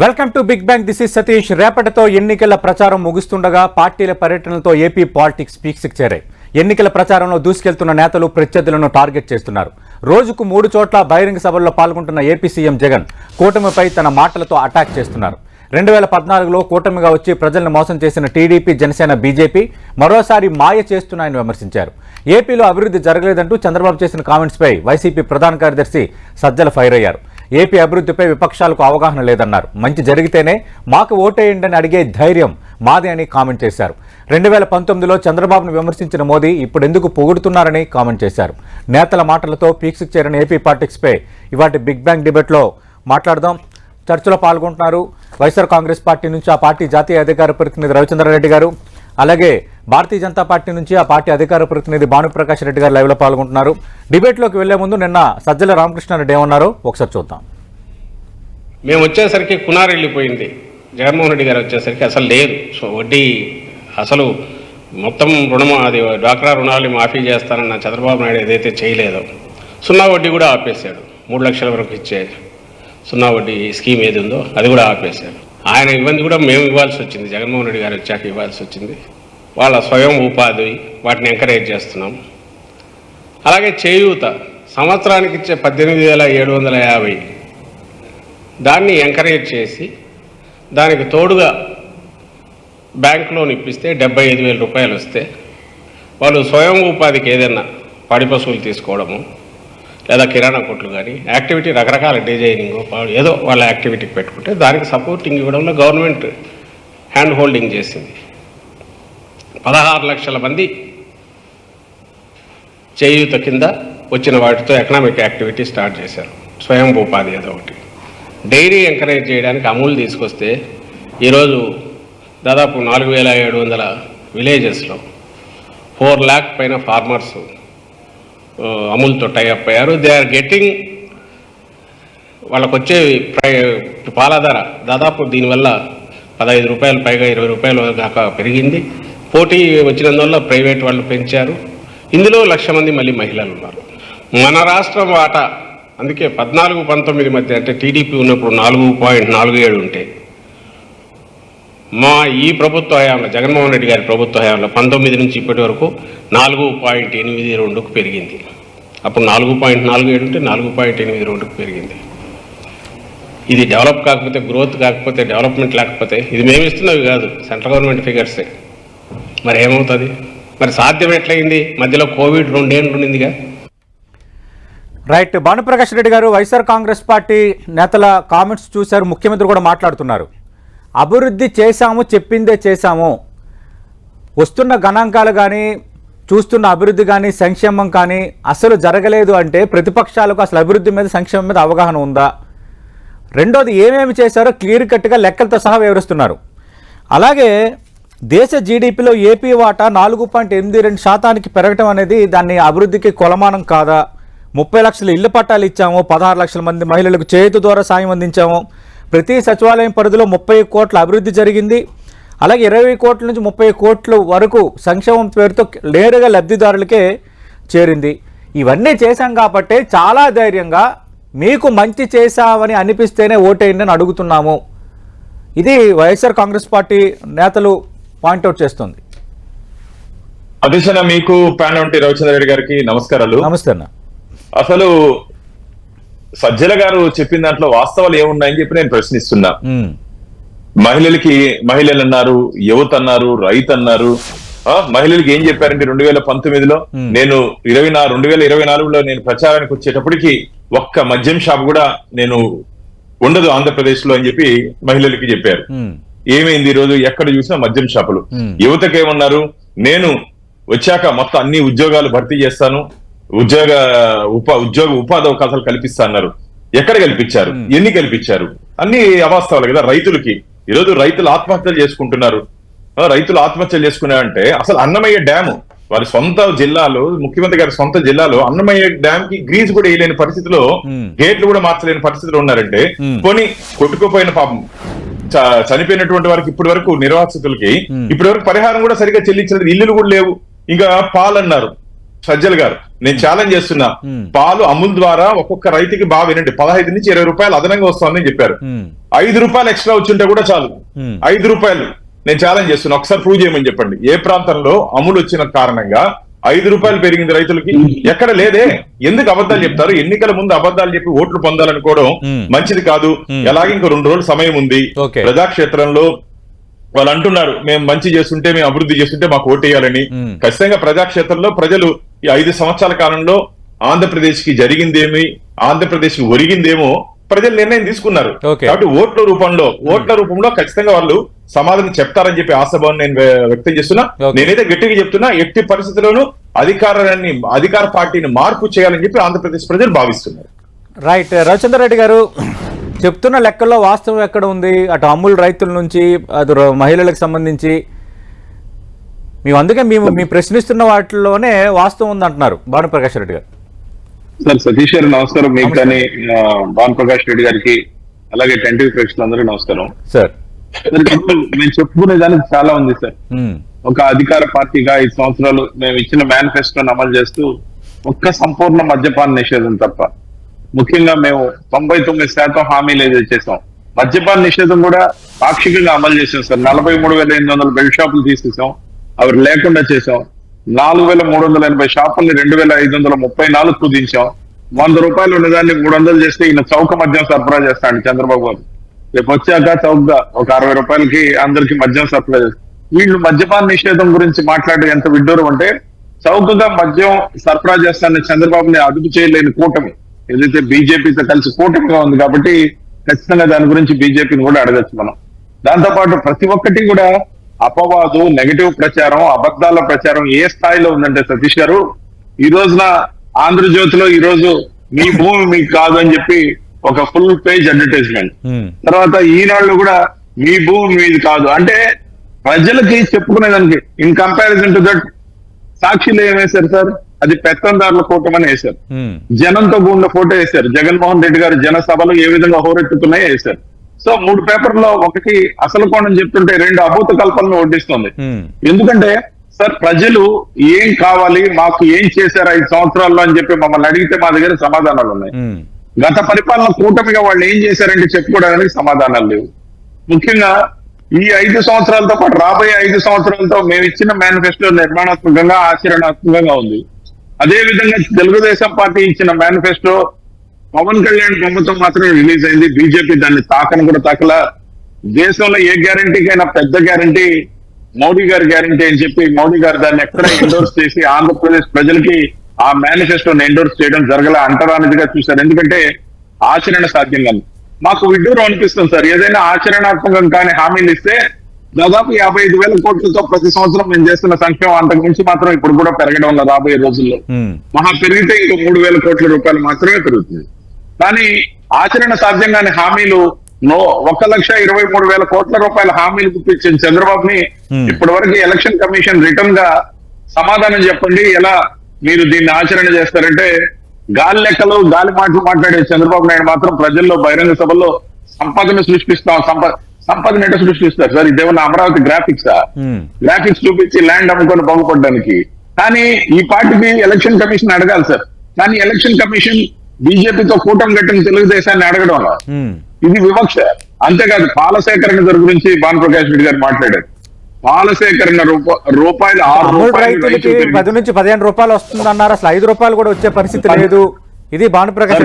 Welcome to big bang. This is Satish. రేపటితో ఎన్నికల ప్రచారం ముగుస్తుండగా పార్టీల పర్యటనలతో ఏపీ పాలిటిక్స్ పీక్స్కి చేరాయి. ఎన్నికల ప్రచారంలో దూసుకెళ్తున్న నేతలు ప్రత్యర్థులను టార్గెట్ చేస్తున్నారు. రోజుకు మూడు చోట్ల బహిరంగ సభల్లో పాల్గొంటున్న ఏపీ సీఎం జగన్ కూటమిపై తన మాటలతో అటాక్ చేస్తున్నారు. రెండు వేల పద్నాలుగులో కూటమిగా వచ్చి ప్రజలను మోసం చేసిన టీడీపీ జనసేన బీజేపీ మరోసారి మాయ చేస్తున్నాయని విమర్శించారు. ఏపీలో అభివృద్ధి జరగలేదంటూ చంద్రబాబు చేసిన కామెంట్స్పై వైసీపీ ప్రధాన కార్యదర్శి సజ్జల ఫైర్ అయ్యారు. ఏపీ అభివృద్ధిపై విపక్షాలకు అవగాహన లేదన్నారు. మంచి జరిగితేనే మాకు ఓటేయండి అని అడిగే ధైర్యం మాది అని కామెంట్ చేశారు. రెండు వేల పంతొమ్మిదిలో చంద్రబాబును విమర్శించిన మోదీ ఇప్పుడు ఎందుకు పొగుడుతున్నారని కామెంట్ చేశారు. నేతల మాటలతో పీక్స్కి చేరిన ఏపీ పాలిటిక్స్పై ఇవాటి బిగ్ బ్యాంగ్ డిబేట్లో మాట్లాడదాం. చర్చలో పాల్గొంటున్నారు వైఎస్ఆర్ కాంగ్రెస్ పార్టీ నుంచి ఆ పార్టీ జాతీయ అధికార ప్రతినిధి రవిచంద్రారెడ్డి గారు. అలాగే భారతీయ జనతా పార్టీ నుంచి ఆ పార్టీ అధికార ప్రతినిధి భానుప్రకాష్ రెడ్డి గారు లైవ్లో పాల్గొంటున్నారు. డిబేట్లోకి వెళ్ళే ముందు నిన్న సజ్జల రామకృష్ణారెడ్డి ఏమన్నారో? ఒకసారి చూద్దాం. మేము వచ్చేసరికి కునార్ వెళ్ళిపోయింది. జగన్మోహన్ రెడ్డి గారు వచ్చేసరికి అసలు లేదు. సో వడ్డీ అసలు మొత్తం రుణం అది డ్వాక్రా రుణాలు మాఫీ చేస్తానన్న చంద్రబాబు నాయుడు ఏదైతే చేయలేదో సున్నా వడ్డీ కూడా ఆపేశాడు. మూడు లక్షల వరకు ఇచ్చే సున్నా వడ్డీ స్కీమ్ ఏది ఉందో అది కూడా ఆపేశాడు. ఆయన ఇబ్బంది కూడా మేము ఇవ్వాల్సి వచ్చింది. జగన్మోహన్ రెడ్డి గారు వచ్చాక ఇవ్వాల్సి వచ్చింది. వాళ్ళ స్వయం ఉపాధి వాటిని ఎంకరేజ్ చేస్తున్నాం. అలాగే చేయూత సంవత్సరానికి ఇచ్చే పద్దెనిమిది వేల ఏడు వందల యాభై దాన్ని ఎంకరేజ్ చేసి దానికి తోడుగా బ్యాంక్ లోన్ ఇప్పిస్తే డెబ్బై ఐదు వేల రూపాయలు వస్తే వాళ్ళు స్వయం ఉపాధికి ఏదైనా పాడి పశువులు తీసుకోవడము లేదా కిరాణా కొట్లు కానీ యాక్టివిటీ రకరకాల డిజైనింగ్ ఏదో వాళ్ళ యాక్టివిటీకి పెట్టుకుంటే దానికి సపోర్టింగ్ ఇవ్వడంలో గవర్నమెంట్ హ్యాండ్ హోల్డింగ్ చేసింది. పదహారు లక్షల మంది చేయూత కింద వచ్చిన వాటితో ఎకనామిక్ యాక్టివిటీ స్టార్ట్ చేశారు. స్వయం ఉపాధి ఏదో ఒకటి. డైరీ ఎంకరేజ్ చేయడానికి అమూల్ తీసుకొస్తే ఈరోజు దాదాపు నాలుగు వేల ఏడు వందల విలేజెస్లో ఫోర్ ల్యాక్ పైన ఫార్మర్స్ అమూల్తో టైఅప్ అయ్యారు. దే ఆర్ గెట్టింగ్ వాళ్ళకు వచ్చే ప్రై పాల ధర దాదాపు దీనివల్ల పదహైదు రూపాయలు పైగా ఇరవై రూపాయలు దాకా పెరిగింది. పోటీ వచ్చినందువల్ల ప్రైవేట్ వాళ్ళు పెంచారు. ఇందులో లక్ష మంది మళ్ళీ మహిళలు ఉన్నారు. మన రాష్ట్రం వాటా అందుకే పద్నాలుగు పంతొమ్మిది మధ్య అంటే టీడీపీ ఉన్నప్పుడు నాలుగు పాయింట్ నాలుగు ఏడు ఉంటే మా ఈ ప్రభుత్వ హయాంలో జగన్మోహన్ రెడ్డి గారి ప్రభుత్వ హయాంలో పంతొమ్మిది నుంచి ఇప్పటి వరకు నాలుగు పాయింట్ ఎనిమిది రెండుకు పెరిగింది. అప్పుడు నాలుగు పాయింట్ నాలుగు ఏడు ఉంటే నాలుగు పాయింట్ ఎనిమిది రెండుకు పెరిగింది. ఇది డెవలప్ కాకపోతే గ్రోత్ కాకపోతే డెవలప్మెంట్ లేకపోతే ఇది మేము ఇస్తున్నవి కాదు సెంట్రల్ గవర్నమెంట్ ఫిగర్సే. మరి ఏమవుతుంది? మరి సాధ్యం ఎట్లయింది? మధ్యలో కోవిడ్ రెండేళ్ళు ఉండిందిగా. Right Bhanuprakash Reddy garu YSR Congress party నేతల కామెంట్స్ చూశారు ముఖ్యమంత్రి కూడా మాట్లాడుతున్నారు. అభివృద్ధి చేశాము చెప్పిందే చేశాము. వస్తున్న గణాంకాలు కానీ చూస్తున్న అభివృద్ధి కానీ సంక్షేమం కానీ అసలు జరగలేదు అంటే ప్రతిపక్షాలకు అసలు అభివృద్ధి మీద సంక్షేమం మీద అవగాహన ఉందా? రెండోది ఏమేమి చేశారో క్లియర్ కట్గా లెక్కలతో సహా వివరిస్తున్నారు. అలాగే దేశ జీడిపిలో ఏపీ వాటా నాలుగు పాయింట్ ఎనిమిది రెండు శాతానికి పెరగటం అనేది దాన్ని అభివృద్ధికి కొలమానం కాదా? ముప్పై లక్షల ఇళ్ళ పట్టాలు ఇచ్చాము పదహారు లక్షల మంది మహిళలకు చేతి ద్వారా సాయం అందించాము. ప్రతి సచివాలయం పరిధిలో ముప్పై కోట్ల అభివృద్ధి జరిగింది. అలాగే ఇరవై కోట్ల నుంచి ముప్పై కోట్ల వరకు సంక్షేమం పేరుతో నేరుగా లబ్ధిదారులకే చేరింది. ఇవన్నీ చేశాం కాబట్టి చాలా ధైర్యంగా మీకు మంచి చేశామని అనిపిస్తేనే ఓటేయండి అని అడుగుతున్నాము. ఇది వైఎస్ఆర్ కాంగ్రెస్ పార్టీ నేతలు పాయింట్అవుట్ చేస్తుంది. అదిశన మీకు ప్యాన్ వంటి రవిచంద్ర రెడ్డి గారికి నమస్కారాలు. నమస్తే అన్న. అసలు సజ్జల గారు చెప్పిన దాంట్లో వాస్తవాలు ఏమున్నాయని చెప్పి నేను ప్రశ్నిస్తున్నా. మహిళలకి మహిళలు అన్నారు యువత అన్నారు రైతు అన్నారు. మహిళలకి ఏం చెప్పారంటే రెండు వేల పంతొమ్మిదిలో. నేను ఇరవై నాలుగు రెండు వేల ఇరవై నాలుగులో నేను ప్రచారానికి వచ్చేటప్పటికి ఒక్క మద్యం షాప్ కూడా నేను ఉండదు ఆంధ్రప్రదేశ్లో అని చెప్పి మహిళలకి చెప్పారు. ఏమైంది ఈ రోజు? ఎక్కడ చూసినా మద్యం షాపులు. యువతకి ఏమన్నారు నేను వచ్చాక మొత్తం అన్ని ఉద్యోగాలు భర్తీ చేస్తాను. ఉద్యోగ ఉప ఉద్యోగ ఉపాధి అవకాశాలు కల్పిస్తా అన్నారు. ఎక్కడ కల్పించారు. ఎన్ని కల్పించారు? అన్ని అవాస్తవాలు కదా రైతులకి. ఈరోజు రైతులు ఆత్మహత్యలు చేసుకుంటున్నారు. రైతులు ఆత్మహత్యలు చేసుకున్నారంటే అసలు అన్నమయ్య డ్యాము వారి సొంత జిల్లాలో ముఖ్యమంత్రి గారి సొంత జిల్లాలో అన్నమయ్య డ్యామ్కి గ్రీజ్ కూడా వేయలేని పరిస్థితిలో. గేట్లు కూడా మార్చలేని పరిస్థితిలో ఉన్నారంటే. పోనీ కొట్టుకుపోయిన పాపం. చనిపోయినటువంటి వారికి ఇప్పటి వరకు నిర్వాసితులకి. ఇప్పటి వరకు పరిహారం కూడా సరిగ్గా చెల్లించలేదు. ఇల్లులు కూడా లేవు. ఇంకా పాలన్నారు. సజ్జల్ గారు నేను ఛాలెంజ్ చేస్తున్నా. పాలు అమూల్ ద్వారా ఒక్కొక్క రైతుకి బాగా వినండి. పదహైదు నుంచి ఇరవై రూపాయలు అదనంగా వస్తుందని చెప్పారు. ఐదు రూపాయలు ఎక్స్ట్రా వచ్చుంటే కూడా చాలు. ఐదు రూపాయలు. నేను ఛాలెంజ్ చేస్తున్నా. ఒకసారి ప్రూవ్ చేయమని చెప్పండి. ఏ ప్రాంతంలో అమూల్ వచ్చిన కారణంగా ఐదు రూపాయలు పెరిగింది రైతులకి ఎక్కడ లేదే ఎందుకు అబద్ధాలు చెప్తారు ఎన్నికల ముందు అబద్ధాలు చెప్పి ఓట్లు పొందాలనుకోవడం. మంచిది కాదు. ఎలాగే ఇంకో రెండు రోజులు సమయం ఉంది. ప్రజాక్షేత్రంలో వాళ్ళు అంటున్నారు మేము మంచి చేస్తుంటే మేము అభివృద్ధి చేస్తుంటే మాకు ఓటేయాలని Hmm. ఖచ్చితంగా ప్రజాక్షేత్రంలో ప్రజలు ఈ ఐదు సంవత్సరాల కాలంలో ఆంధ్రప్రదేశ్కి జరిగిందేమి ఆంధ్రప్రదేశ్కి ఒరిగిందేమో ప్రజలు నిర్ణయం తీసుకున్నారు. కాబట్టి ఓట్ల రూపంలో ఓట్ల రూపంలో ఖచ్చితంగా వాళ్ళు సమాధానం చెప్తారని చెప్పి ఆశాభావం నేను వ్య- వ్యక్తం చేస్తున్నా. నేనైతే గట్టిగా చెప్తున్నా ఎట్టి పరిస్థితుల్లోనూ అధికారాన్ని అధికార పార్టీని మార్పు చేయాలని చెప్పి ఆంధ్రప్రదేశ్ ప్రజలు భావిస్తున్నారు. రైట్ రవిచంద్ర రెడ్డి గారు చెప్తున్న లెక్కల్లో వాస్తవం ఎక్కడ ఉంది? అటు అమూల్ రైతుల నుంచి అటు మహిళలకు సంబంధించి. మేము అందుకే మేము మీ ప్రశ్నిస్తున్న వాటిలోనే వాస్తవం ఉంది అంటున్నారు భానుప్రకాష్ రెడ్డి గారు. సార్ సతీష్ గారు నమస్కారం. మీకు. కానీ భాను ప్రకాష్ రెడ్డి గారికి అలాగే టెంటివ్ ప్రేక్షకులందరూ నమస్కారం. సార్. మేము చెప్పుకునే దానికి చాలా ఉంది సార్. ఒక అధికార పార్టీగా ఐదు సంవత్సరాలు మేము ఇచ్చిన మేనిఫెస్టోని అమలు చేస్తూ ఒక్క సంపూర్ణ మద్యపాన నిషేధం తప్ప ముఖ్యంగా మేము తొంభై తొమ్మిది శాతం హామీలు ఏదైతే చేసాం మద్యపాన నిషేధం కూడా పాక్షికంగా అమలు చేసాం సార్. నలభై మూడు వేల ఎనిమిది వందల బెల్ట్ షాపులు తీసేసాం అవి లేకుండా చేసాం నాలుగు వేల మూడు వందల ఎనభై షాపుల్ని రెండు వేల ఐదు వందల ముప్పై నాలుగు కుదించాం. వంద రూపాయలు ఉన్నదాన్ని మూడు వందలు చేస్తే ఈయన చౌక మద్యం సరఫరా చేస్తాడు చంద్రబాబు గారు. రేపు వచ్చాక చౌకగా ఒక అరవై రూపాయలకి అందరికి మద్యం సరఫరా చేస్తారు వీళ్ళు మద్యపాన నిషేధం గురించి మాట్లాడే ఎంత విడ్డూరం అంటే చౌకగా మద్యం సరఫరా చేస్తానని చంద్రబాబుని అదుపు చేయలేని కూటమి. ఏదైతే బీజేపీతో కలిసి కూటమిగా ఉంది కాబట్టి ఖచ్చితంగా దాని గురించి బీజేపీని కూడా అడగచ్చు మనం. దాంతో పాటు ప్రతి ఒక్కటి కూడా అపవాదు నెగటివ్ ప్రచారం అబద్ధాల ప్రచారం ఏ స్థాయిలో ఉందంటే సతీష్ గారు ఈ రోజున ఆంధ్రజ్యోతిలో ఈ రోజు మీ భూమి మీకు కాదు అని చెప్పి ఒక ఫుల్ పేజ్ అడ్వర్టైజ్మెంట్ తర్వాత ఈనాళ్ళు కూడా మీ భూమి మీది కాదు. అంటే ప్రజలకి చెప్పుకునేదానికి ఇన్ కంపారిజన్ టు దట్ సాక్షిలో ఏం వేశారు సార్? అది పెత్తందారుల కూటమని వేశారు. ఉమ్, జనంతో కూడిన ఫోటో వేశారు. జగన్మోహన్ రెడ్డి గారు జన సభలు ఏ విధంగా హోరెత్తుతున్నాయో వేశారు. సో మూడు పేపర్లో ఒకటి అసలు కోణం చెప్తుంటే రెండు అభూత కల్పనలు వడ్డిస్తుంది. ఎందుకంటే సార్ ప్రజలు ఏం కావాలి మాకు ఏం చేశారు ఐదు సంవత్సరాల్లో అని చెప్పి మమ్మల్ని అడిగితే మా దగ్గర సమాధానాలు ఉన్నాయి. గత పరిపాలన కూటమిగా వాళ్ళు ఏం చేశారంటే చెప్పుకోవడానికి సమాధానాలు లేవు. ముఖ్యంగా ఈ ఐదు సంవత్సరాలతో పాటు రాబోయే ఐదు సంవత్సరాలతో మేము ఇచ్చిన మేనిఫెస్టో నిర్మాణాత్మకంగా ఆచరణాత్మకంగా ఉంది. అదే విధంగా తెలుగుదేశం పార్టీ ఇచ్చిన మేనిఫెస్టో పవన్ కళ్యాణ్ బొమ్మతో మాత్రమే రిలీజ్ అయింది. బీజేపీ దాన్ని తాకని కూడా తాకలా. దేశంలో ఏ గ్యారంటీకైనా పెద్ద గ్యారంటీ మోడీ గారి గ్యారంటీ అని చెప్పి మోడీ గారు దాన్ని ఎక్కడ ఎండోర్స్ చేసి ఆంధ్రప్రదేశ్ ప్రజలకి ఆ మేనిఫెస్టోని ఎండోర్స్ చేయడం జరగల అంటరానిదిగా చూశారు. ఎందుకంటే ఆచరణ సాధ్యం కాదు. మాకు విడ్డూరం అనిపిస్తుంది సార్. ఏదైనా ఆచరణాత్మకం కాని హామీలు ఇస్తే దాదాపు యాభై ఐదు వేల కోట్లతో ప్రతి సంవత్సరం మేము చేస్తున్న సంక్షేమం అంతకు మించి మాత్రం ఇప్పుడు కూడా పెరగడం రాబోయే రోజుల్లో మహా పెరిగితే ఇంకో మూడు వేల కోట్ల రూపాయలు మాత్రమే పెరుగుతుంది. కానీ ఆచరణ సాధ్యం కాని హామీలు నో. ఒక లక్ష ఇరవై మూడు వేల కోట్ల రూపాయల హామీలు గుప్పించిన చంద్రబాబుని. ఇప్పటి వరకు ఎలక్షన్ కమిషన్ రిటర్న్గా సమాధానం చెప్పండి. ఎలా మీరు దీన్ని ఆచరణ చేస్తారంటే గాలి లెక్కలు గాలి మాటలు మాట్లాడే చంద్రబాబు నాయుడు మాత్రం ప్రజల్లో బహిరంగ సభల్లో సంపదను సృష్టిస్తాం సంపద సంపదను ఎట సృష్టిస్తారు? సార్ ఇదేమన్నా అమరావతి గ్రాఫిక్సా గ్రాఫిక్స్ చూపించి ల్యాండ్ అమ్ముకొని బాగుపడడానికి. కానీ ఈ పార్టీకి ఎలక్షన్ కమిషన్ అడగాలి సార్. కానీ ఎలక్షన్ కమిషన్ బీజేపీతో కూటమి కట్టిన తెలుగుదేశాన్ని అడగడం ఇది వివక్ష. అంతేకాదు పాల సేకరణ గారి గురించి భానుప్రకాష్ రెడ్డి గారు మాట్లాడారు. పాల సేకరణ రూప- రూపాయలు ఆరు రూపాయలు పది నుంచి పదిహేను రూపాయలు వస్తుంది అన్నారు అసలు ఐదు రూపాయలు కూడా వచ్చే పరిస్థితి లేదు. ఇది భానుప్రకాష్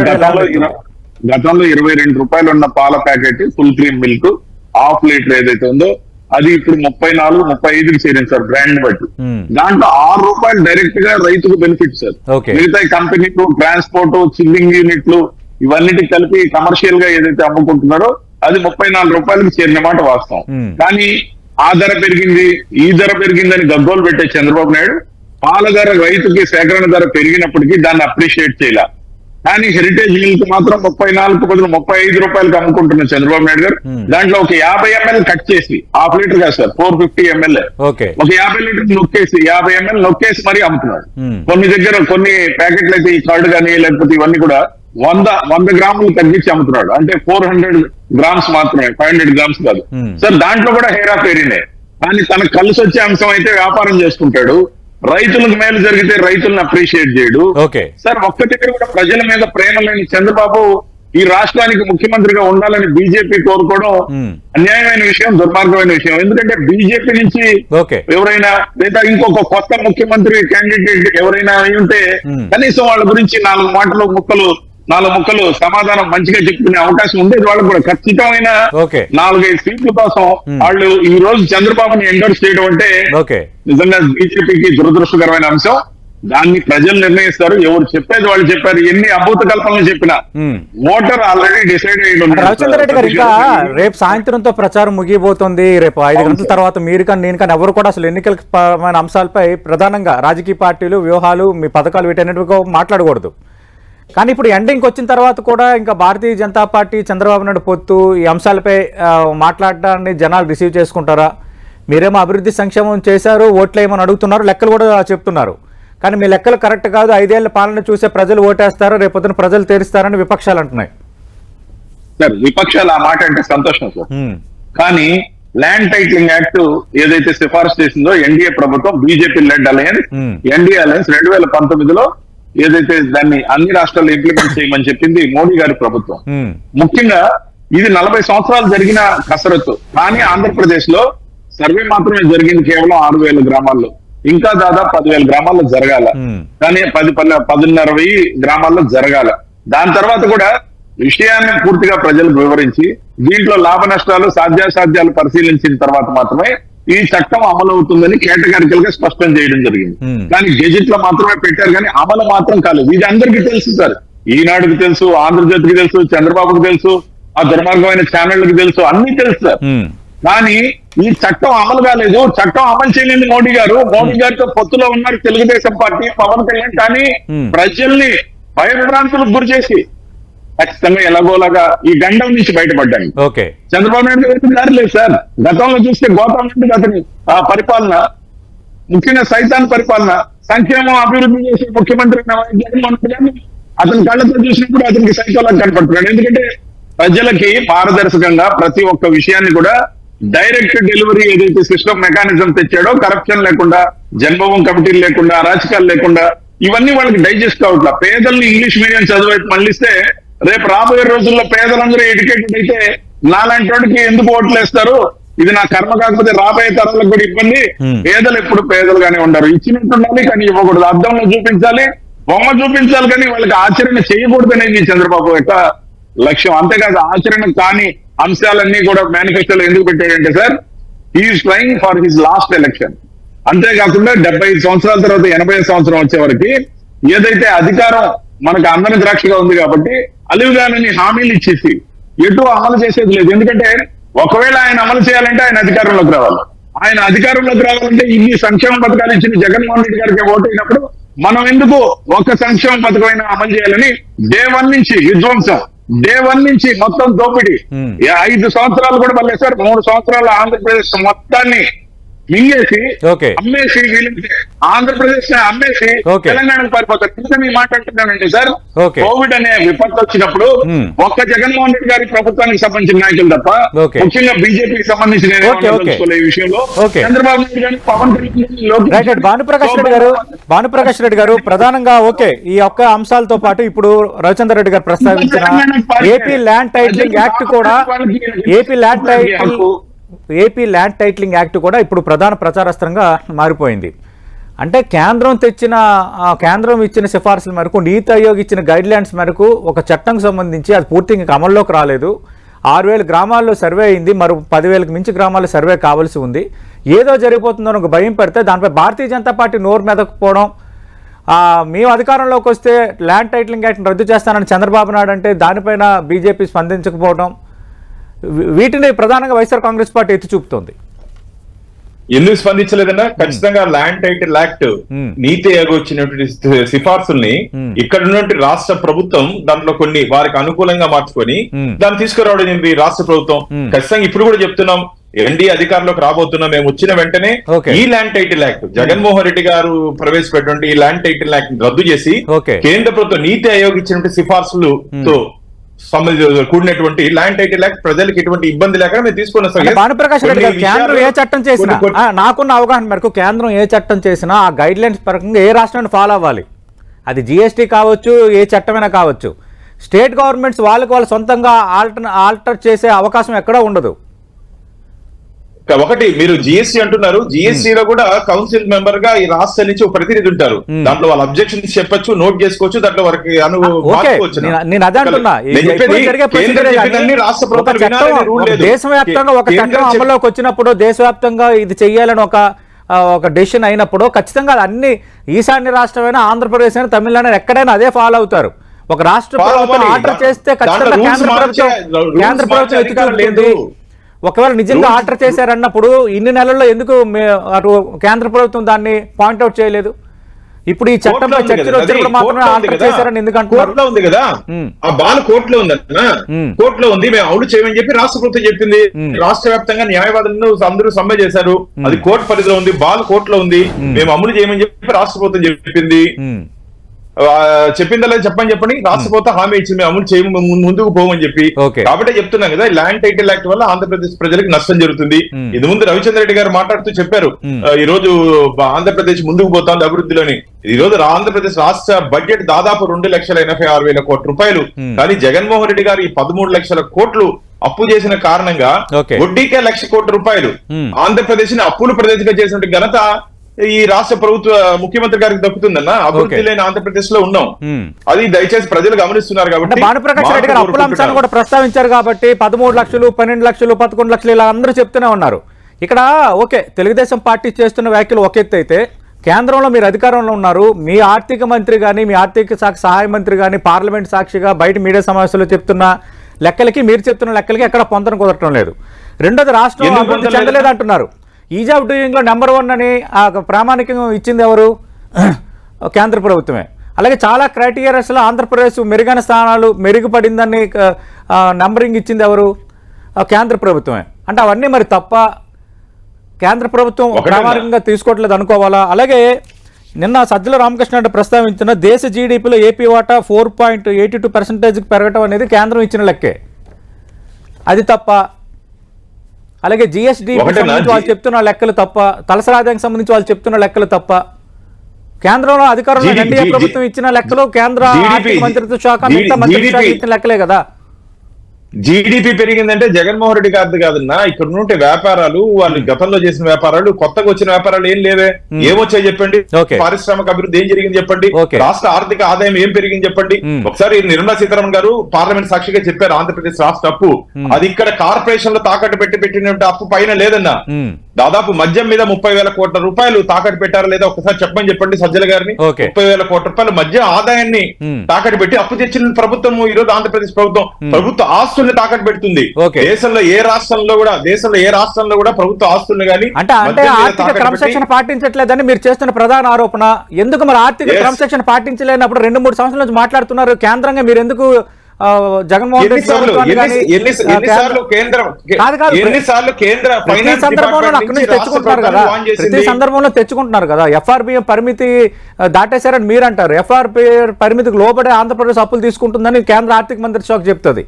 గతంలో ఇరవై రెండు రూపాయలు ఉన్న పాల packet full cream milk half litre ఏదైతే ఉందో అది ఇప్పుడు ముప్పై నాలుగు ముప్పై ఐదుకి చేరింది సార్ బ్రాండ్ బట్టి Hmm. దాంట్లో ఆరు రూపాయలు డైరెక్ట్గా రైతుకు బెనిఫిట్ సార్. మిగతా కంపెనీలు ట్రాన్స్పోర్ట్ చిల్లింగ్ యూనిట్లు ఇవన్నిటి కలిపి కమర్షియల్గా ఏదైతే అమ్ముకుంటున్నారో అది ముప్పై నాలుగు రూపాయలకు చేరిన మాట వాస్తవం Hmm. కానీ ఆ ధర పెరిగింది ఈ ధర పెరిగిందని గగ్గోలు పెట్టే చంద్రబాబు నాయుడు పాల ధర రైతుకి సేకరణ ధర పెరిగినప్పటికీ దాన్ని అప్రిషియేట్ చేయాల కానీ హెరిటేజ్ మిల్క్ మాత్రం ముప్పై నాలుగు బదులు ముప్పై ఐదు రూపాయలకు అమ్ముకుంటున్న చంద్రబాబు నాయుడు గారు. Hmm. దాంట్లో ఒక యాభై ఎంఎల్ కట్ చేసి హాఫ్ లీటర్ కాదు sir four fifty ML. Okay. ఒక యాభై లీటర్ నొక్కేసి యాభై ఎంఎల్ నొక్కేసి మరీ అమ్ముతున్నాడు. Hmm. కొన్ని దగ్గర కొన్ని ప్యాకెట్లు అయితే ఈ కార్డు కానీ లేకపోతే ఇవన్నీ కూడా వంద వంద గ్రాములు తగ్గించి అమ్ముతున్నాడు. అంటే ఫోర్ హండ్రెడ్ గ్రామ్స్ మాత్రమే ఫైవ్ హండ్రెడ్ గ్రామ్స్ కాదు. Hmm. సార్ దాంట్లో కూడా హెయిర్ ఆఫ్ ఏరినే కానీ తనకు కలిసి వచ్చే అంశం అయితే వ్యాపారం చేసుకుంటాడు. రైతులకు మేలు జరిగితే రైతులను అప్రిషియేట్ చేయడు ఓకే సార్ ఒక్క దగ్గర కూడా ప్రజల మీద ప్రేమ లేని చంద్రబాబు ఈ రాష్ట్రానికి ముఖ్యమంత్రిగా ఉండాలని బీజేపీ కోరుకోవడం. అన్యాయమైన విషయం దుర్మార్గమైన విషయం ఎందుకంటే బీజేపీ నుంచి ఎవరైనా లేదా ఇంకొక కొత్త ముఖ్యమంత్రి క్యాండిడేట్ ఎవరైనా అయి ఉంటే. కనీసం వాళ్ళ గురించి నాలుగు మాటలు ముక్కలు నాలుగు ముక్కలు సమాధానం మంచిగా చెప్పుకునే అవకాశం ఉండేది వాళ్ళకు కూడా. ఖచ్చితమైన ఓకే. నాలుగైదు సీట్ల కోసం వాళ్ళు ఈ రోజు చంద్రబాబుని ఎండోర్స్ చేయడం అంటే నిజంగా బీజేపీకి దురదృష్టకరమైన అంశం. దాన్ని ప్రజలు నిర్ణయిస్తారు. ఎవరు చెప్పేది వాళ్ళు చెప్పారు. ఎన్ని అభూత కల్పనలు చెప్పినా. ఓటర్ ఆల్రెడీ డిసైడ్ అయ్యి. రవిచంద్ర రెడ్డి గారు ఇంకా రేపు సాయంత్రంతో ప్రచారం ముగియబోతోంది. రేపు ఐదు గంటల తర్వాత మీరు కానీ నేను కానీ ఎవరు కూడా అసలు ఎన్నికల అంశాలపై ప్రధానంగా రాజకీయ పార్టీలు వ్యూహాలు మీ పథకాలు వీటన్నిటికీ మాట్లాడకూడదు. కానీ ఇప్పుడు ఎండింగ్కి వచ్చిన తర్వాత కూడా ఇంకా భారతీయ జనతా పార్టీ చంద్రబాబు నాయుడు పొత్తు ఈ అంశాలపై మాట్లాడడాన్ని జనాలు రిసీవ్ చేసుకుంటారా మీరేమో అభివృద్ధి సంక్షేమం చేశారు ఓట్లేమని అడుగుతున్నారు లెక్కలు కూడా చెప్తున్నారు కానీ మీ లెక్కలు కరెక్ట్ కాదు ఐదేళ్ళ పాలన చూసే ప్రజలు ఓటేస్తారు రేపొద్దున ప్రజలు తీరుస్తారని విపక్షాలు అంటున్నాయి సార్ విపక్షాలు ఆ మాట అంటే సంతోషం సార్. కానీ ల్యాండ్ టైటిలింగ్ యాక్ట్ ఏదైతే సిఫారసు చేసిందో ఎన్డీఏ ప్రభుత్వం BJP led alliance. NDA alliance రెండు వేల పంతొమ్మిదిలో ఏదైతే దాన్ని అన్ని రాష్ట్రాల్లో ఇంప్లిమెంట్ చేయమని చెప్పింది మోడీ గారి ప్రభుత్వం. ముఖ్యంగా ఇది నలభై సంవత్సరాలు జరిగిన కసరత్తు. కానీ ఆంధ్రప్రదేశ్లో సర్వే మాత్రమే జరిగింది కేవలం ఆరు వేల గ్రామాల్లో. ఇంకా దాదాపు పదివేల గ్రామాల్లో జరగాల. కానీ పది పల్లె పదిన్నర వెయ్యి గ్రామాల్లో జరగాల. దాని తర్వాత కూడా విషయాన్ని పూర్తిగా ప్రజలకు వివరించి దీంట్లో లాభ నష్టాలు సాధ్యాసాధ్యాలు పరిశీలించిన తర్వాత మాత్రమే ఈ చట్టం అమలు అవుతుందని కేటగారికల్గా స్పష్టం చేయడం జరిగింది. Hmm. కానీ గెజెట్లో మాత్రమే పెట్టారు కానీ అమలు మాత్రం కాలేదు. ఇది అందరికీ తెలుసు సార్. ఈనాడుకి తెలుసు ఆంధ్రజ్యోతికి తెలుసు చంద్రబాబుకి తెలుసు ఆ దుర్మార్గమైన ఛానళ్ళకి తెలుసు అన్ని తెలుసు సార్. ఉమ్. కానీ ఈ చట్టం అమలు కాలేదు. చట్టం అమలు చేయలేదు మోడీ గారు. మోడీ గారితో పొత్తులో ఉన్నారు తెలుగుదేశం పార్టీ పవన్ కళ్యాణ్ కానీ Hmm. ప్రజల్ని భయభ్రాంతులకు గురి చేసి ఖచ్చితంగా ఎలాగోలాగా ఈ గండం నుంచి బయటపడ్డాను. ఓకే. చంద్రబాబు నాయుడు గారికి దారి లేదు సార్. గతంలో చూస్తే గౌతమ్ రెడ్డి అతని ఆ పరిపాలన ముఖ్యంగా సైతాన్ పరిపాలన సంక్షేమం అభివృద్ధి చేసే ముఖ్యమంత్రి జగన్మోహన్ రెడ్డి అతని కళ్ళతో చూసినప్పుడు అతనికి సైకోలా కనపడుతున్నాడు. ఎందుకంటే ప్రజలకి పారదర్శకంగా ప్రతి ఒక్క విషయాన్ని కూడా డైరెక్ట్ డెలివరీ ఏదైతే సిస్టమ్ మెకానిజం తెచ్చాడో కరప్షన్ లేకుండా జన్మభూం కమిటీలు లేకుండా అరాచకాలు లేకుండా ఇవన్నీ వాళ్ళకి డైజెస్ట్ కావట్లా. పేదల్ని ఇంగ్లీష్ మీడియం చదువు మళ్ళిస్తే రేపు రాబోయే రోజుల్లో పేదలందరూ ఎడ్యుకేటెడ్ అయితే నాలాంటి వాడికి ఎందుకు ఓట్లు వేస్తారు? ఇది నా కర్మ కాకపోతే రాబోయే తరాలకు కూడా ఇబ్బంది. పేదలు ఎప్పుడు పేదలుగానే ఉండరు. ఇచ్చినట్టు ఉండాలి కానీ ఇవ్వకూడదు. అద్దంలో చూపించాలి బొమ్మ చూపించాలి కానీ వాళ్ళకి ఆచరణ చేయకూడదు అనేది చంద్రబాబు యొక్క లక్ష్యం. అంతేకాదు ఆచరణ కాని అంశాలన్నీ కూడా మేనిఫెస్టోలో ఎందుకు పెట్టాడంటే sir he's trying for his last election అంతేకాకుండా డెబ్బై ఐదు సంవత్సరాల తర్వాత ఎనభై ఐదు సంవత్సరం వచ్చే వరకు ఏదైతే అధికారం మనకు అందని ద్రాక్షగా ఉంది కాబట్టి అలివిగానని హామీలు ఇచ్చేసి ఎటు అమలు చేసేది లేదు. ఎందుకంటే ఒకవేళ ఆయన అమలు చేయాలంటే ఆయన అధికారంలోకి రావాలి. ఆయన అధికారంలోకి రావాలంటే ఇన్ని సంక్షేమ పథకాలు ఇచ్చిన జగన్మోహన్ రెడ్డి గారికి ఓటు అయినప్పుడు మనం ఎందుకు ఒక సంక్షేమ పథకమైనా అమలు చేయాలని డే వన్ నుంచి విధ్వంసం డే వన్ నుంచి మొత్తం దోపిడీ. Hmm. ఐదు సంవత్సరాలు కూడా మళ్ళీ సార్ మూడు సంవత్సరాలు ఆంధ్రప్రదేశ్ మొత్తాన్ని మింగేసి. అమ్మేసి ఆంధ్రప్రదేశ్ అమ్మేసి. తెలంగాణకు పారిపోతారు ఎందుకని ఈ మాట అంటున్నానంటే సార్. కోవిడ్ అనే విపత్తు వచ్చినప్పుడు. ఒక్క జగన్మోహన్ రెడ్డి గారి ప్రభుత్వానికి సంబంధించిన నాయకులు తప్ప. ముఖ్యంగా బీజేపీకి సంబంధించిన ఈ విషయంలో. చంద్రబాబు నాయుడు గారిని పవన్ కళ్యాణ్ భానుప్రకాష్ రెడ్డి గారు భానుప్రకాష్ రెడ్డి గారు ప్రధానంగా ఓకే ఈ ఒక్క అంశాలతో పాటు ఇప్పుడు రవిచంద్ర రెడ్డి గారు ప్రస్తావించిన ఏపీ ల్యాండ్ టైటిలింగ్ యాక్ట్ కూడా AP land title AP land titling act కూడా ఇప్పుడు ప్రధాన ప్రచారాస్త్రంగా మారిపోయింది. అంటే కేంద్రం తెచ్చిన కేంద్రం ఇచ్చిన సిఫార్సుల మేరకు నీతి ఆయోగ్ ఇచ్చిన గైడ్ లైన్స్ మేరకు ఒక చట్టం సంబంధించి అది పూర్తిగా ఇంకా అమల్లోకి రాలేదు. ఆరు వేల గ్రామాల్లో సర్వే అయింది. మరి పదివేలకు మించి గ్రామాల్లో సర్వే కావాల్సి ఉంది. ఏదో జరిగిపోతుందని ఒక భయం పెడితే దానిపై భారతీయ జనతా పార్టీ నోరు మెదకపోవడం మేము అధికారంలోకి వస్తే ల్యాండ్ టైటిలింగ్ యాక్ట్ని రద్దు చేస్తానని చంద్రబాబు నాయుడు అంటే దానిపైన బీజేపీ స్పందించకపోవడం వీటిని ప్రధానంగా వైఎస్ఆర్ కాంగ్రెస్ పార్టీ ఎత్తి చూపుతోంది ఎందుకు స్పందించలేదన్నా ఖచ్చితంగా land title act Hmm. NITI Aayog వచ్చినటువంటి సిఫార్సుల్ని Hmm. ఇక్కడ ఉన్నటువంటి రాష్ట్ర ప్రభుత్వం దాంట్లో కొన్ని వారికి అనుకూలంగా మార్చుకొని Hmm. దాన్ని తీసుకురావడం జరిగింది రాష్ట్ర ప్రభుత్వం Hmm. ఖచ్చితంగా ఇప్పుడు కూడా చెప్తున్నాం ఎన్డీ అధికారంలోకి రాబోతున్నాం మేము వచ్చిన వెంటనే. ఈ land title act Jaganmohan Reddy garu ప్రవేశపెట్టినటువంటి ఈ ల్యాండ్ టైటిల్ యాక్ట్ రద్దు చేసి. కేంద్ర ప్రభుత్వం నీతి ఆయోగ్ ఇచ్చినటువంటి సిఫార్సులతో కూడినటువంటి ల్యాండ్ టైటిల్ యాక్ట్ ప్రజలకు ఎటువంటి ఇబ్బంది లేకుండా మేము తీసుకొని వస్తాం అంటే Yes, భానుప్రకాష్ రెడ్డి గారు కేంద్రం ఏ చట్టం చేసినా నాకున్న అవగాహన మేరకు కేంద్రం ఏ చట్టం చేసినా ఆ గైడ్ లైన్స్ ప్రకారంగా ఏ రాష్ట్రాన్ని ఫాలో అవ్వాలి? అది జిఎస్టీ కావచ్చు ఏ చట్టమైనా కావచ్చు. స్టేట్ గవర్నమెంట్స్ వాళ్ళకి వాళ్ళు సొంతంగా ఆల్టర్ ఆల్టర్ చేసే అవకాశం ఎక్కడా ఉండదు. ఒకటి మీరు జిఎస్టీ అంటున్నారు. జిఎస్టీ లో కూడా కౌన్సిల్ మెంబర్గా ఈ రాష్ట్రం నుంచి ప్రతినిధి ఉంటారు. Hmm. దాంట్లో వాళ్ళ అబ్జెక్షన్స్ చెప్పొచ్చు నోట్ చేసుకోవచ్చు దాంట్లో వారికి ఒక చట్టం. దేశవ్యాప్తంగా ఒక అమల్లోకి వచ్చినప్పుడు దేశవ్యాప్తంగా ఇది చెయ్యాలని ఒక ఒక డెసిషన్ అయినప్పుడు ఖచ్చితంగా అది అన్ని ఈశాన్య రాష్ట్రమైనా ఆంధ్రప్రదేశ్ అయినా తమిళనాడు ఎక్కడైనా అదే ఫాలో అవుతారు. ఒక రాష్ట్ర ప్రభుత్వం. ఆర్డర్ చేస్తే ఖచ్చితంగా కేంద్ర ప్రభుత్వం కేంద్ర ప్రభుత్వం మార్చే ఒకవేళ నిజంగా ఆర్డర్ చేశారన్నప్పుడు ఇన్ని నెలల్లో ఎందుకు అటు కేంద్ర ప్రభుత్వం దాన్ని పాయింట్అవుట్ చేయలేదు? ఇప్పుడు ఈ చట్టంలో కోర్టులో ఉంది చర్చలు కదా, వచ్చినప్పుడు అది మాత్రమే కోర్టులో ఉంది ఆర్డర్ కదా. చేశారని ఎందుకు అంటున్నారు? కోర్టులో ఉంది కదా? మ్మ్. ఆ బాల్ కోర్టులో ఉందన్న? మ్మ్. కోర్టులో ఉంది మేము అమలు చేయమని చెప్పి రాష్ట్ర ప్రభుత్వం చెప్పింది. మ్మ్. రాష్ట్ర వ్యాప్తంగా న్యాయవాదులను అందరూ సమ్మె చేశారు. అది కోర్టు పరిధిలో ఉంది బాల్ కోర్టులో ఉంది. మేము అమలు చేయమని చెప్పి రాష్ట్ర ప్రభుత్వం చెప్పింది. చెప్పిందలా చెప్పని చెప్పని రాష్ట్ర ప్రభుత్వం హామీ ఇచ్చింది మేము అమలు చేయము ముందుకు పోమని చెప్పి. కాబట్టి చెప్తున్నాం కదా ల్యాండ్ టైటిల్ యాక్ట్ వల్ల ఆంధ్రప్రదేశ్ ప్రజలకు నష్టం జరుగుతుంది Hmm. ఇది ముందు రవిచంద్ర రెడ్డి గారు మాట్లాడుతూ చెప్పారు Hmm. ఈ రోజు ఆంధ్రప్రదేశ్ ముందుకు పోతోంది అభివృద్ధిలోని ఈ రోజు ఆంధ్రప్రదేశ్ రాష్ట్ర బడ్జెట్ దాదాపు రెండు లక్షల ఎనభై ఆరు వేల కోట్ల రూపాయలు Hmm. కానీ జగన్మోహన్ రెడ్డి గారు ఈ పదమూడు లక్షల కోట్లు అప్పు చేసిన కారణంగా. వడ్డీకే లక్ష కోట్ల రూపాయలు Hmm. ఆంధ్రప్రదేశ్ని అప్పుల ప్రదేశంగా చేసిన ఘనత ఈ రాష్ట్ర ప్రభుత్వ ముఖ్యమంత్రి గారికి దక్కుతుందన్న అభివృద్ధి. లేని ఆంధ్రప్రదేశ్లో ఉన్నాం. అది దయచేసి ప్రజలు గమనిస్తున్నారు కాబట్టి భానుప్రకాష్ రెడ్డి గారు అప్పుల అంశాన్ని కూడా ప్రస్తావించారు కాబట్టి పదమూడు లక్షలు పన్నెండు లక్షలు పదకొండు లక్షలు ఇలా అందరూ చెప్తూనే ఉన్నారు ఇక్కడ ఓకే తెలుగుదేశం పార్టీ చేస్తున్న వ్యాఖ్యలు ఒక ఎత్తు అయితే కేంద్రంలో మీరు అధికారంలో ఉన్నారు మీ ఆర్థిక మంత్రి కానీ మీ ఆర్థిక శాఖ సహాయ మంత్రి కానీ పార్లమెంట్ సాక్షిగా బయట మీడియా సమావేశంలో చెప్తున్న లెక్కలకి మీరు చెప్తున్న లెక్కలకి ఎక్కడ పొందడం కుదరటం లేదు రెండోది రాష్ట్రం అభివృద్ధి పొందలేదు? ఈజ్ ఆఫ్ డూయింగ్లో నెంబర్ వన్ అని ఆ ప్రామాణికంగా ఇచ్చింది ఎవరు? కేంద్ర ప్రభుత్వమే. అలాగే చాలా క్రైటీరియాస్లో ఆంధ్రప్రదేశ్ మెరుగైన స్థానాలు మెరుగుపడిందని నెంబరింగ్ ఇచ్చింది ఎవరు? కేంద్ర ప్రభుత్వమే. అంటే అవన్నీ మరి తప్ప కేంద్ర ప్రభుత్వం? ప్రామాణికంగా తీసుకోవట్లేదు అనుకోవాలా? అలాగే నిన్న సజ్జల రామకృష్ణ రెడ్డి ప్రస్తావించిన దేశ జీడిపిలో ఏపీ వాటా ఫోర్ పాయింట్ ఎయిటీ టూ పర్సెంటేజ్కి పెరగటం అనేది కేంద్రం ఇచ్చిన లెక్కే. అది తప్ప అలాగే జిఎస్డి చెప్తున్న లెక్కలు తప్ప తలసరి ఆదాయానికి సంబంధించి వాళ్ళు చెప్తున్న లెక్కలు తప్ప కేంద్రంలో అధికారంలో ఎన్డీఏ ప్రభుత్వం ఇచ్చిన లెక్కలు కేంద్ర ఆర్థిక మంత్రిత్వ శాఖ మిగతా మంత్రిత్వ శాఖ ఇచ్చిన లెక్కలే కదా. జీడిపి పెరిగిందంటే జగన్మోహన్ రెడ్డి గారిది కాదన్నా. ఇక్కడ ఉంటే వ్యాపారాలు వాళ్ళు గతంలో చేసిన వ్యాపారాలు కొత్తగా వచ్చిన వ్యాపారాలు ఏం లేవే. ఏమొచ్చాయి చెప్పండి. పారిశ్రామిక అభివృద్ధి ఏం జరిగింది చెప్పండి. రాష్ట్ర ఆర్థిక ఆదాయం ఏం పెరిగింది చెప్పండి? Hmm. ఒకసారి నిర్మలా సీతారామన్ గారు పార్లమెంట్ సాక్షిగా చెప్పారు ఆంధ్రప్రదేశ్ రాష్ట్ర అప్పు. అది ఇక్కడ కార్పొరేషన్లో తాకట్టు పెట్టి పెట్టిన అప్పు పైన లేదన్నా. దాదాపు మద్యం మీద ముప్పై వేల కోట్ల రూపాయలు తాకట్టు పెట్టారా లేదా ఒకసారి చెప్పమని చెప్పండి సజ్జల గారిని. ముప్పై వేల కోట్ల రూపాయలు మధ్య ఆదాయాన్ని. తాకట్టు పెట్టి అప్పు తెచ్చిన ప్రభుత్వం ఈ రోజు ఆంధ్రప్రదేశ్ ప్రభుత్వం ప్రభుత్వ ఆస్తుల్ని తాకట్టు పెడుతుంది. దేశంలో ఏ రాష్ట్రంలో కూడా దేశంలో ఏ రాష్ట్రంలో కూడా ప్రభుత్వ ఆస్తుల్ని కానీ అంటే అంటే ఆర్థిక క్రమశిక్షణ పాటించట్లేదని మీరు చేస్తున్న ప్రధాన ఆరోపణ ఎందుకు మరి ఆర్థిక. క్రమశిక్షణ పాటించలేనప్పుడు రెండు మూడు సంవత్సరాల నుంచి మాట్లాడుతున్నారు కేంద్రంగా మీరు ఎందుకు జగన్మోహన్ ప్రతి సందర్భంలో అక్కడి నుంచి తెచ్చుకుంటున్నారు కదా. ప్రతి సందర్భంలో తెచ్చుకుంటున్నారు కదా. ఎఫ్ఆర్బిఎం పరిమితి దాటేశారని మీరు అంటారు ఎఫ్ఆర్బి పరిమితికి లోబడే ఆంధ్రప్రదేశ్ అప్పులు తీసుకుంటుందని కేంద్ర ఆర్థిక మంత్రి శాఖ చెప్తుంది.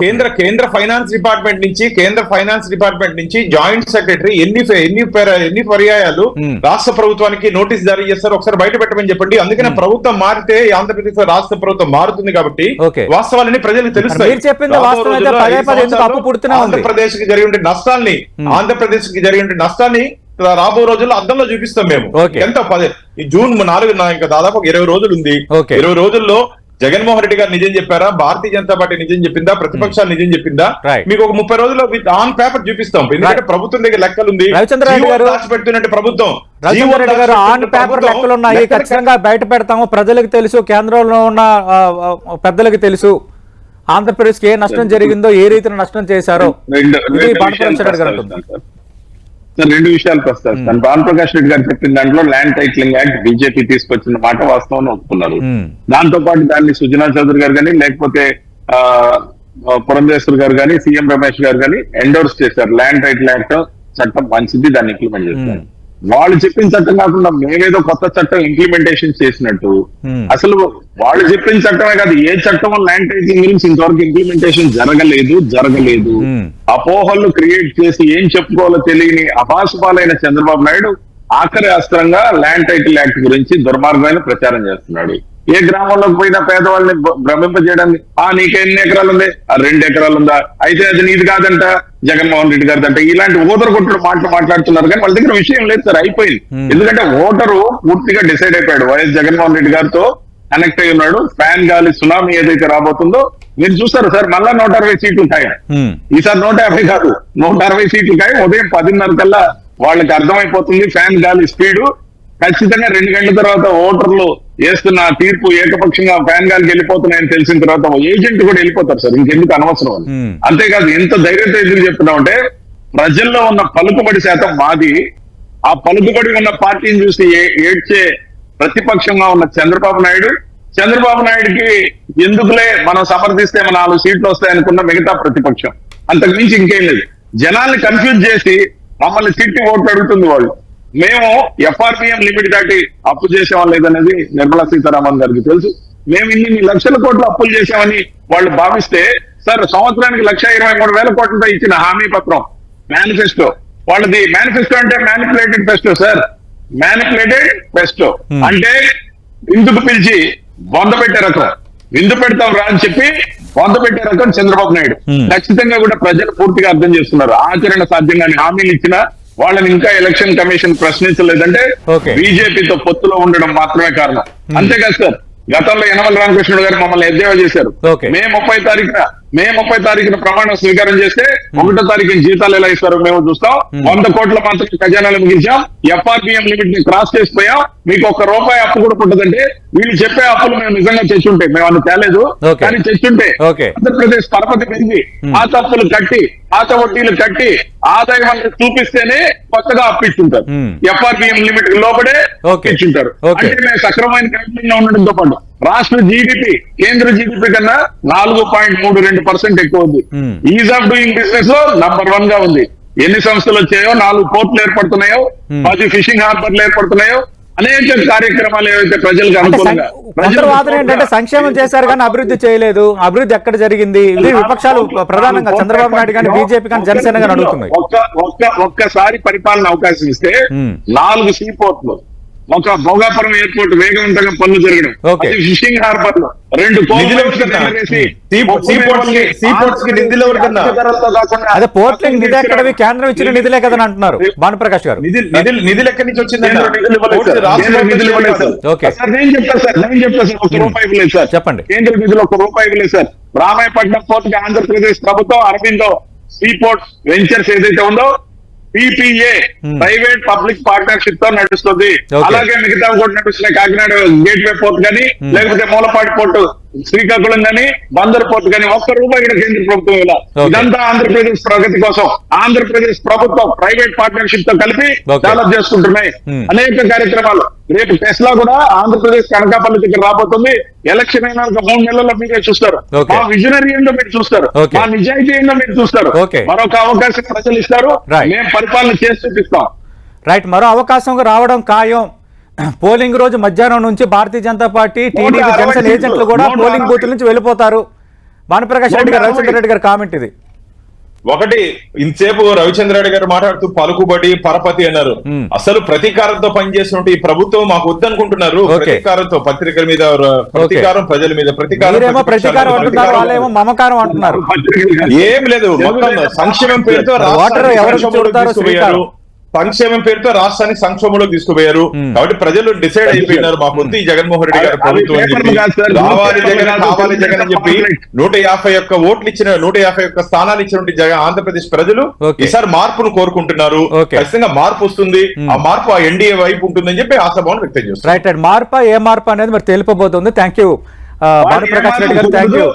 కేంద్ర. కేంద్ర ఫైనాన్స్ డిపార్ట్మెంట్ నుంచి కేంద్ర ఫైనాన్స్ డిపార్ట్మెంట్ నుంచి జాయింట్ సెక్రటరీ ఎన్ని ఎన్ని ఎన్ని పర్యాయాలు. రాష్ట్ర ప్రభుత్వానికి నోటీస్ జారీ చేస్తారు ఒకసారి బయట పెట్టమని చెప్పండి అందుకనే ప్రభుత్వం మారితే ఆంధ్రప్రదేశ్ రాష్ట్ర ప్రభుత్వం మారుతుంది కాబట్టి Okay. వాస్తవాలన్నీ ప్రజలకు తెలుస్తాయి? ఆంధ్రప్రదేశ్కి జరిగిన నష్టాల్ని ఆంధ్రప్రదేశ్కి జరిగిన నష్టాన్ని రాబో రోజుల్లో అద్దంలో చూపిస్తాం మేము. ఎంత పదే ఈ జూన్ నాలుగు ఇంకా దాదాపు ఇరవై రోజులు ఉంది. ఇరవై రోజుల్లో జగన్మోహన్ రెడ్డి గారు నిజం చెప్పారా? భారతీయ జనతా పార్టీ నిజం చెప్పిందా? ప్రతిపక్షాలు నిజం చెప్పిందా. మీకు ఒక ముప్పై రోజుల్లో విత్ ఆన్ పేపర్ చూపిస్తాం. ఎందుకంటే ప్రభుత్వం దగ్గర లెక్కలు ఉంది దాచిపెడుతున్నట్టు ప్రభుత్వం. ఆన్ పేపర్ లెక్కలు ఉన్నాయి ఖచ్చితంగా బయట పెడతాము. ప్రజలకు తెలుసు కేంద్రంలో ఉన్న పెద్దలకు తెలుసు. ఆంధ్రప్రదేశ్కి ఏ నష్టం జరిగిందో ఏ రీతిన నష్టం చేశారో. రెండు ఇది రెండు భానుప్రకాష్ విషయాలు రెడ్డి గారు అంటుంది. ప్రస్తావిస్తాను సార్. సార్ రెండు విషయాలు ప్రస్తావిస్తాను భానుప్రకాష్ రెడ్డి గారు చెప్పిన దాంట్లో ల్యాండ్ టైటిలింగ్ యాక్ట్ బీజేపీ తీసుకొచ్చిన మాట వాస్తవం ఒప్పుకున్నారు. దాంతో పాటు దాన్ని సుజనా చౌదరి గారు కానీ లేకపోతే పురంధేశ్వర్ గారు కానీ సీఎం రమేష్ గారు కానీ ఎండోర్స్ చేశారు ల్యాండ్ టైటిల్ యాక్ట్ చట్టం మంచిది దాన్ని ఇంప్లిమెంట్ చేస్తారు. వాళ్ళు చెప్పిన చట్టం కాకుండా మేమేదో కొత్త చట్టం ఇంప్లిమెంటేషన్ చేసినట్టు Hmm. అసలు వాళ్ళు చెప్పిన చట్టమే కాదు ఏ చట్టం ల్యాండ్ టైటింగ్ గురించి ఇంతవరకు ఇంప్లిమెంటేషన్ జరగలేదు జరగలేదు Hmm. అపోహలు క్రియేట్ చేసి ఏం చెప్పుకోవాలో తెలియని అపాసుపాలైన చంద్రబాబు నాయుడు ఆఖరి అస్త్రంగా ల్యాండ్ టైటిల్ యాక్ట్ గురించి దుర్మార్గమైన ప్రచారం చేస్తున్నాడు ఏ గ్రామంలోకి పోయినా పేదవాళ్ళని భ్రమింపజేయడానికి ఆ నీకు ఎన్ని ఎకరాలు ఉంది ఆ రెండు ఎకరాలు ఉందా అయితే అది నీది కాదంట జగన్మోహన్ రెడ్డి గారిది అంట ఇలాంటి ఓటర్ కొట్టుడు మాటలు మాట్లాడుతున్నారు కానీ వాళ్ళ దగ్గర విషయం లేదు సార్ అయిపోయింది. ఎందుకంటే ఓటరు పూర్తిగా డిసైడ్ అయిపోయాడు. వైఎస్ జగన్మోహన్ రెడ్డి గారితో కనెక్ట్ అయి ఉన్నాడు. ఫ్యాన్ గాలి సునామీ ఏదైతే రాబోతుందో మీరు చూస్తారు సార్ మళ్ళా నూట అరవై సీట్లు ఉంటాయి. ఉమ్, ఈసారి నూట యాభై కాదు నూట అరవై సీట్లు కాయ ఉదయం పదిన్నర కల్లా వాళ్ళకి అర్థమైపోతుంది ఫ్యాన్ గాలి స్పీడ్. ఖచ్చితంగా రెండు గంటల తర్వాత ఓటర్లు వేస్తున్న తీర్పు ఏకపక్షంగా ఫ్యాన్ గాలికి వెళ్ళిపోతున్నాయని తెలిసిన తర్వాత ఏజెంట్ కూడా వెళ్ళిపోతారు సార్. ఇంకెందుకు అనవసరం అని. అంతేకాదు ఎంత ధైర్యంతో ఎందుకు చెప్తున్నాం అంటే ప్రజల్లో ఉన్న పలుకుబడి శాతం మాది. ఆ పలుకుబడి ఉన్న పార్టీని చూసి ఏడ్చే ప్రతిపక్షంగా ఉన్న చంద్రబాబు నాయుడు. చంద్రబాబు నాయుడుకి ఎందుకులే మనం సమర్థిస్తే మన నాలుగు సీట్లు వస్తాయనుకున్న మిగతా ప్రతిపక్షం. అంతకు మించి ఇంకేం లేదు. జనాల్ని కన్ఫ్యూజ్ చేసి మమ్మల్ని తిట్టి ఓట్లు అడుగుతుంది వాళ్ళు. మేము ఎఫ్ఆర్పిఎం లిమిట్ దాటి అప్పు చేసేవాం లేదనేది నిర్మలా సీతారామన్ గారికి తెలుసు. మేము ఇన్ని లక్షల కోట్లు అప్పులు చేసామని వాళ్ళు భావిస్తే సార్ సంవత్సరానికి లక్ష ఇరవై మూడు వేల కోట్లతో ఇచ్చిన హామీ పత్రం మేనిఫెస్టో వాళ్ళది మేనిఫెస్టో అంటే manipulated festo sir. Manipulated festo Hmm. అంటే విందుకు పిలిచి బొంద పెట్టే రకం. విందు పెడతాం రా అని చెప్పి బొంద పెట్టే రకం చంద్రబాబు నాయుడు. Hmm. ఖచ్చితంగా కూడా ప్రజలు పూర్తిగా అర్థం చేస్తున్నారు ఆచరణ సాధ్యంగాని హామీలు ఇచ్చినా వాళ్ళని ఇంకా ఎలక్షన్ కమిషన్ ప్రశ్నించలేదంటే. బీజేపీతో పొత్తులో ఉండడం మాత్రమే కారణం అంతేకాదు సార్ గతంలో యనమల రామకృష్ణుడు గారు మమ్మల్ని ఎద్దేవా చేశారు. మే ముప్పై తారీఖున మే ముప్పై తారీఖున ప్రమాణం స్వీకారం చేస్తే ఒకటో తారీఖున జీతాలు ఎలా ఇస్తారో మేము చూస్తాం వంద కోట్ల మాత్రం ఖజానాలు మిగిల్చాం ఎఫ్ఆర్పిఎం లిమిట్ని క్రాస్ చేసిపోయాం మీకు ఒక్క రూపాయి అప్పు కూడా పుట్టదంటే వీళ్ళు చెప్పే అప్పులు మేము నిజంగా తెచ్చుంటే మేము అన్ని తేలేదు. కానీ తెచ్చుంటే. ఆంధ్రప్రదేశ్ పరపతి పెరిగి పాత అప్పులు కట్టి పాత వడ్డీలు కట్టి ఆదాయం అంతా చూపిస్తేనే కొత్తగా అప్పిస్తుంటారు. FRBM limit లోపడే. ఇచ్చుంటారు. అంటే మేము సక్రమమైన లో ఉండడంతో పాటు రాష్ట్ర జీడిపి కేంద్ర జీడిపి కన్నా నాలుగు పాయింట్ మూడు రెండు పర్సెంట్ ఎక్కువ ఉంది Hmm. ఈజ్ ఆఫ్ డూయింగ్ బిజినెస్లో నంబర్ వన్గా ఉంది ఎన్ని సంస్థలు వచ్చాయో నాలుగు పోర్ట్లు ఏర్పడుతున్నాయో Hmm. పది ఫిషింగ్ హార్బర్లు ఏర్పడుతున్నాయో అనేక కార్యక్రమాలు ఏవైతే ప్రజలకు అనుకూలంగా వాదన ఏంటంటే సంక్షేమం చేశారు కానీ అభివృద్ధి చేయలేదు అభివృద్ధి ఎక్కడ జరిగింది ఇది విపక్షాలు ప్రధానంగా చంద్రబాబు నాయుడు కానీ బీజేపీ కానీ జనసేన కానీ అడుగుతున్నాయి ఒక్క ఒక్క ఒక్కసారి పరిపాలన అవకాశం ఇస్తే Hmm. నాలుగు సీ పోర్ట్లు ఒక భోగాపురం ఎయిర్పోర్ట్ వేగవంతంగా పనులు జరగడం. ఫిషింగ్ హార్బర్లో రెండు? అదే పోర్ట్లకు నిధి కేంద్రం ఇచ్చిన నిధులే కదని అంటున్నారు భానుప్రకాష్ గారు. నిధులు నిధులు నిధులు ఎక్కడి నుంచి పోర్ట్స్ సార్. రాష్ట్ర కేంద్ర నిధులు ఇవ్వలేదు సార్. ఓకే. సార్, నేను చెప్తా సార్. నేను చెప్తా సార్. ఒక రూపాయి ఇవ్వలేదు సార్. చెప్పండి. కేంద్ర నిధులు ఒక రూపాయి ఇవ్వలేదు సార్. రామాయపట్నం పోర్ట్ ఆంధ్రప్రదేశ్ ప్రభుత్వం అరవిందో సీ పోర్ట్ వెంచర్స్ ఏదైతే ఉందో పిపిఏ Hmm. ప్రైవేట్ పబ్లిక్ పార్ట్నర్షిప్తో నడుస్తుంది. అలాగే మిగతా కూడా నడుస్తున్నాయి కాకినాడ గేట్వే పోర్ట్ కానీ Hmm. లేకపోతే మూలపాటి పోర్టు శ్రీకాకుళం కానీ బందర్ పోర్ట్ కానీ ఒక్క రూపాయి కూడా కేంద్ర ప్రభుత్వం ఇలా. ఇదంతా ఆంధ్రప్రదేశ్ ప్రగతి కోసం ఆంధ్రప్రదేశ్ ప్రభుత్వం ప్రైవేట్ పార్ట్నర్షిప్తో కలిపి. డెవలప్ చేసుకుంటున్నాయి. అనేక కార్యక్రమాలు రేపు టెస్లా కూడా ఆంధ్రప్రదేశ్ కనకాపల్లి దగ్గర రాబోతుంది ఎలక్షన్ అయినా మూడు నెలల్లో మీరే చూస్తారు. మా విజనరీ ఏంటో మీరు చూస్తారు. మా నిజాయితీ ఏంటో మీరు చూస్తారు. మరొక అవకాశం ప్రజలు ఇస్తారు. మేము పరిపాలన చేసి చూపిస్తాం రైట్ మరో అవకాశం రావడం ఖాయం పోలింగ్ రోజు మధ్యాహ్నం నుంచి భారతీయ జనతా పార్టీ టీడీపీ జనసేన. ఏజెంట్లు కూడా పోలింగ్. బూత్ నుంచి వెళ్ళిపోతారు భానుప్రకాష్ రెడ్డి గారు రవిచంద్ర. రెడ్డి గారి కామెంట్ ఇది ఒకటి ఇంతసేపు రవిచంద్ర రెడ్డి గారు మాట్లాడుతూ పలుకుబడి పరపతి అన్నారు Hmm. అసలు ప్రతీకారంతో పనిచేస్తున్నట్టు ఈ ప్రభుత్వం మాకు వద్దనుకుంటున్నారు. ప్రతీకారంతో పత్రికల మీద ప్రతీకారం ప్రజల మీద ప్రతీకారం మమకారం అంటున్నారు ఏం లేదు మొత్తం సంక్షేమం పేరుతో ఓటర్ సంక్షేమం పేరుతో రాష్ట్రాన్ని సంక్షోభంలోకి తీసుకుపోయారు. కాబట్టి ప్రజలు డిసైడ్ అయిపోయినారు మా పొద్దు ఈ జగన్మోహన్ రెడ్డి గారు ప్రభుత్వం అని చెప్పి. రావాలి జగన్ కావాలి జగన్ అని చెప్పి. నూట యాభై. ఒక్క ఓట్లు ఇచ్చిన నూట యాభై ఒక్క స్థానాలు ఇచ్చినటువంటి జగన్ ఆంధ్రప్రదేశ్ ప్రజలు. ఈసారి మార్పును కోరుకుంటున్నారు. ఖచ్చితంగా మార్పు వస్తుంది. ఆ మార్పు ఆ ఎన్డీఏ వైపు ఉంటుందని చెప్పి ఆశాభావం వ్యక్తం చేస్తారు రైట్ రైట్. మార్పా ఏ మార్పు అనేది మరి తెలిపబోతుంది. Thank you Bhanuprakash Reddy garu thank you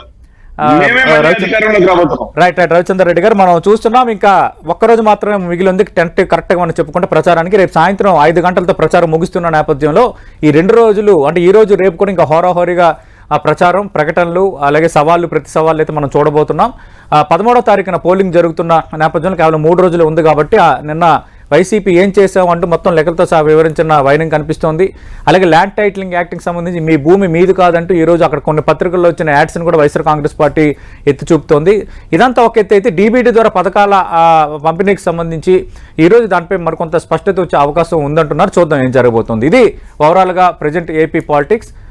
right right Ravichandra Reddy garu మనం చూస్తున్నాం ఇంకా ఒక్కరోజు మాత్రమే మిగిలి ఉంది టెంట్ కరెక్ట్గా మనం చెప్పుకుంటే ప్రచారానికి రేపు సాయంత్రం ఐదు గంటలతో ప్రచారం ముగుస్తున్న నేపథ్యంలో ఈ రెండు రోజులు అంటే ఈ రోజు రేపు కూడా ఇంకా హోరాహోరీగా ఆ ప్రచారం ప్రకటనలు అలాగే సవాళ్ళు ప్రతి సవాళ్ళు అయితే మనం చూడబోతున్నాం. పదమూడో తారీఖున పోలింగ్ జరుగుతున్న నేపథ్యంలో కేవలం మూడు రోజులు ఉంది కాబట్టి నిన్న వైసీపీ ఏం చేసావు అంటూ మొత్తం లెక్కలతో సహా వివరించిన వైనం కనిపిస్తోంది. అలాగే ల్యాండ్ టైటిలింగ్ యాక్ట్కి సంబంధించి మీ భూమి మీది కాదంటూ ఈరోజు అక్కడ కొన్ని పత్రికల్లో వచ్చిన యాడ్స్ని కూడా వైఎస్ఆర్ కాంగ్రెస్ పార్టీ ఎత్తి చూపుతోంది. ఇదంతా ఒక ఎత్తు అయితే డీబీటీ ద్వారా పథకాల పంపిణీకి సంబంధించి ఈరోజు దానిపై మరికొంత స్పష్టత వచ్చే అవకాశం ఉందంటున్నారు. చూద్దాం ఏం జరగబోతోంది. ఇది ఓవరాల్గా ప్రజెంట్ ఏపీ పాలిటిక్స్.